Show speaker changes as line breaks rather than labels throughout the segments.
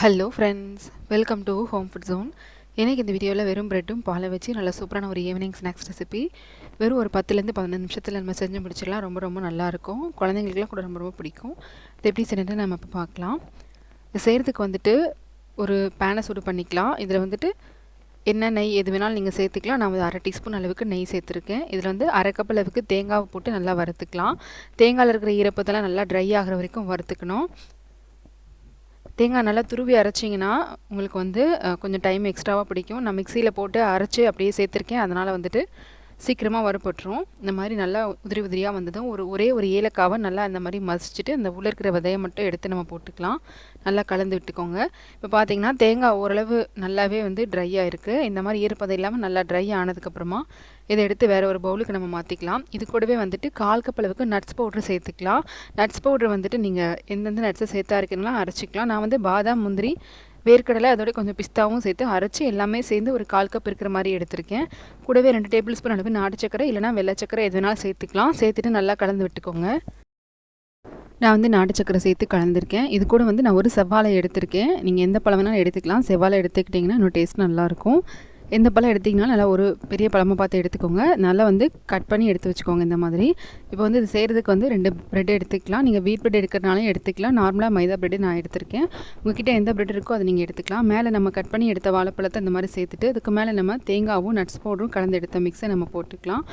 Hello friends welcome to home food zone எனக்கு இந்த வீடியோவில் வெறும் ப்ரெட்டும் பாலை வச்சு நல்ல சூப்பரான ஒரு ஈவினிங் ஸ்நாக்ஸ் ரெசிபி வெறும் ஒரு பத்துலேருந்து பதினஞ்சு நிமிஷத்தில் நம்ம செஞ்சு முடிச்சிடலாம். ரொம்ப ரொம்ப நல்லாயிருக்கும் குழந்தைங்களுக்குலாம் கூட ரொம்ப ரொம்ப பிடிக்கும். இது எப்படி செய்யணுன்னு நம்ம இப்போ பார்க்கலாம். இது செய்கிறதுக்கு வந்துட்டு ஒரு பேனை சூடு பண்ணிக்கலாம். இதில் வந்துட்டு என்ன நெய் எது வேணாலும் நீங்கள் சேர்த்துக்கலாம். நான் வந்து அரை டீஸ்பூன் அளவுக்கு நெய் சேர்த்துருக்கேன். இதில் வந்து அரை கப் அளவுக்கு தேங்காவை போட்டு நல்லா வறுத்துக்கலாம். தேங்காயில் இருக்கிற ஈரப்பத்தெல்லாம் நல்லா ட்ரை ஆகிற வரைக்கும் வறுத்துக்கணும். தேங்காய் நல்லா துருவி அரைச்சிங்கன்னா உங்களுக்கு வந்து கொஞ்சம் டைம் எக்ஸ்ட்ராவாக பிடிக்கும். நான் மிக்சியில் போட்டு அரைச்சி அப்படியே சேர்த்துருக்கேன். அதனால் வந்துட்டு சீக்கிரமாக வரப்பட்டுரும். இந்த மாதிரி நல்லா உதிரி உதிரியாக வந்ததும் ஒரு ஒரே ஒரு ஏலக்காவை நல்லா அந்த மாதிரி மசிச்சுட்டு அந்த உள்ளே இருக்கிற விதையை மட்டும் எடுத்து நம்ம போட்டுக்கலாம். நல்லா கலந்து விட்டுக்கோங்க. இப்போ பார்த்தீங்கன்னா தேங்காய் ஓரளவு நல்லாவே வந்து ட்ரை ஆகிருக்கு இந்த மாதிரி ஈரப்பதம் இல்லாமல் நல்லா ட்ரை ஆனதுக்கப்புறமா இதை எடுத்து வேறு ஒரு பவுலுக்கு நம்ம மாற்றிக்கலாம் இது கூடவே வந்துட்டு கால் கப் அளவுக்கு நட்ஸ் பவுட்ரு சேர்த்துக்கலாம். நட்ஸ் பவுட்ரு வந்துட்டு நீங்கள் எந்தெந்த நட்ஸை சேர்த்தா இருக்குன்னா அரைச்சிக்கலாம். நான் வந்து பாதாம் முந்திரி வேர்க்கடலை அதோட கொஞ்சம் பிஸ்தாவும் சேர்த்து அரைச்சி எல்லாமே சேர்ந்து ஒரு கால் கப் இருக்கிற மாதிரி எடுத்திருக்கேன். கூடவே ரெண்டு டேபிள் ஸ்பூன் அளவு நாட்டு சக்கரை இல்லைனா வெள்ளை சக்கரை எது வேணாலும் சேர்த்துக்கலாம். சேர்த்துட்டு நல்லா கலந்து விட்டுக்கோங்க. நான் வந்து நாட்டு சக்கரை சேர்த்து கலந்துருக்கேன். இது கூட வந்து நான் ஒரு செவ்வாழை எடுத்திருக்கேன். நீங்கள் எந்த பழம் வேணாலும் எடுத்துக்கலாம். செவ்வாழை எடுத்துக்கிட்டிங்கன்னா இன்னும் டேஸ்ட் நல்லாயிருக்கும் எந்த பழம் எடுத்திங்கன்னா நல்லா ஒரு பெரிய பழமாக பார்த்து எடுத்துக்கோங்க. நல்லா வந்து கட் பண்ணி எடுத்து வச்சுக்கோங்க இந்த மாதிரி. இப்போ வந்து இது செய்கிறதுக்கு வந்து ரெண்டு ப்ரெட் எடுத்துக்கலாம். நீங்கள் வீட் ப்ரெட் எடுக்கிறனாலும் எடுத்துக்கலாம். நார்மலாக மைதா ப்ரெட்டு நான் எடுத்திருக்கேன். உங்ககிட்ட எந்த ப்ரெட் இருக்கோ அதை நீங்கள் எடுத்துக்கலாம். மேலே நம்ம கட் பண்ணி எடுத்த வாழைப்பழத்தை இந்த மாதிரி சேர்த்துட்டு அதுக்கு மேலே நம்ம தேங்காவும் நட்ஸ் பவுடரும் கலந்து எடுத்த மிக்ஸை நம்ம போட்டுக்கலாம்.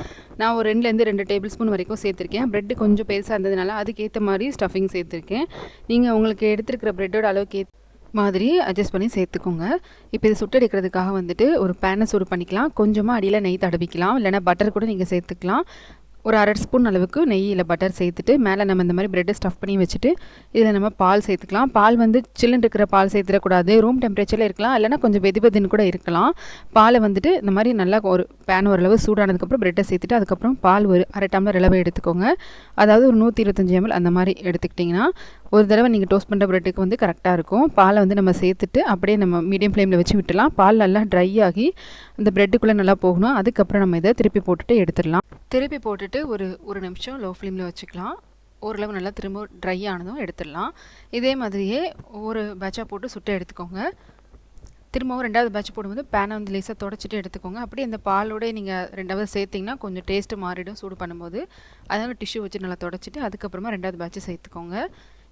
நான் ஒரு ரெண்டுலேருந்து ரெண்டு டேபிள் ஸ்பூன் வரைக்கும் சேர்த்துருக்கேன். ப்ரெட்டு கொஞ்சம் பெருசாக இருந்ததுனால அதுக்கேற்ற மாதிரி ஸ்டஃபிங் சேர்த்துருக்கேன். நீங்கள் உங்களுக்கு எடுத்துருக்கிற ப்ரெட்டோட அளவுக்கு மாதிரி அட்ஜஸ்ட் பண்ணி சேர்த்துக்கோங்க. இப்போ இது சுட்டடிக்கிறதுக்காக வந்துட்டு ஒரு பேனை சூடு பண்ணிக்கலாம். கொஞ்சமாக அடியில் நெய் தடவிக்கலாம். இல்லைனா பட்டர் கூட நீங்கள் சேர்த்துக்கலாம். ஒரு அரை ஸ்பூன் அளவுக்கு நெய் இல்லை பட்டர் சேர்த்துட்டு மேலே நம்ம இந்த மாதிரி ப்ரெட்டை ஸ்டஃப் பண்ணி வச்சுட்டு இதில் நம்ம பால் சேர்த்துக்கலாம். பால் வந்து சில்லுன்னு இருக்கிற பால் சேர்த்துடக்கூடாது. ரூம் டெம்பரேச்சரில் இருக்கலாம். இல்லைனா கொஞ்சம் வெதி வெதின்னு கூட இருக்கலாம். பாலை வந்துட்டு இந்த மாதிரி நல்லா ஒரு பேன் ஓரளவு சூடானதுக்கப்புறம் ப்ரெட்டை சேர்த்துட்டு அதுக்கப்புறம் பால் ஒரு அரை டம்ளர் அளவு எடுத்துக்கோங்க. அதாவது ஒரு நூற்றி இருபத்தஞ்சி எம்எல் அந்த மாதிரி எடுத்துக்கிட்டிங்கன்னா ஒரு தடவை நீங்கள் டோஸ்ட் பண்ணுற ப்ரெட்டுக்கு வந்து கரெக்டாக இருக்கும். பாலை வந்து நம்ம சேர்த்துட்டு அப்படியே நம்ம மீடியம் ஃப்ளேமில் வச்சு விட்டுலாம் பால் நல்லா ட்ரை ஆகி அந்த ப்ரெட்டுக்குள்ளே நல்லா போகணும். அதுக்கப்புறம் நம்ம இதை திருப்பி போட்டுட்டு எடுத்துடலாம். திருப்பி போட்டுட்டு ஒரு ஒரு நிமிஷம் லோ ஃப்ளேமில் வச்சுக்கலாம். ஓரளவு நல்லா திரும்ப ட்ரை ஆனதும் எடுத்துடலாம். இதே மாதிரியே ஒரு பேட்சாக போட்டு சுட்டு எடுத்துக்கோங்க. திரும்பவும் ரெண்டாவது பேட்ச் போடும்போது பேனை வந்து லேசாக தொடச்சிட்டு எடுத்துக்கோங்க. அப்படியே அந்த பாலோட நீங்கள் ரெண்டாவது சேர்த்திங்கன்னா கொஞ்சம் டேஸ்ட்டு மாறிடும் சூடு பண்ணும்போது. அதனால் டிஷ்யூ வச்சு நல்லா தொடச்சிட்டு அதுக்கப்புறமா ரெண்டாவது பேட்ச்சு சேர்த்துக்கோங்க.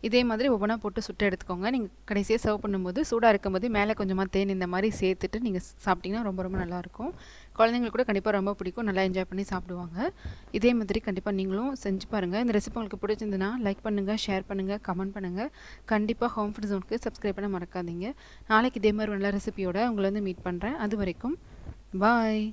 இதே மாதிரி ஒவ்வொன்றா போட்டு சுட்டு எடுத்துக்கோங்க. நீங்கள் கடைசியாக சர்வ் பண்ணும்போது சூடாக இருக்கும்போது மேலே கொஞ்சமாக தேன் இந்த மாதிரி சேர்த்துட்டு நீங்கள் சாப்பிட்டிங்கன்னா ரொம்ப ரொம்ப நல்லாயிருக்கும். குழந்தைங்களுக்கு கூட கண்டிப்பாக ரொம்ப பிடிக்கும். நல்லா என்ஜாய் பண்ணி சாப்பிடுவாங்க. இதே மாதிரி கண்டிப்பாக நீங்களும் செஞ்சு பாருங்கள் இந்த ரெசிபி உங்களுக்கு பிடிச்சிருந்துன்னா லைக் பண்ணுங்கள் ஷேர் பண்ணுங்கள் கமெண்ட் பண்ணுங்கள் கண்டிப்பாக ஹோம் ஃபுட் ஜோனுக்கு சப்ஸ்கிரைப் பண்ண மறக்காதீங்க. நாளைக்கு இதே மாதிரி நல்ல ரெசிபியோட உங்களை வந்து மீட் பண்ணுறேன் அது வரைக்கும் பாய்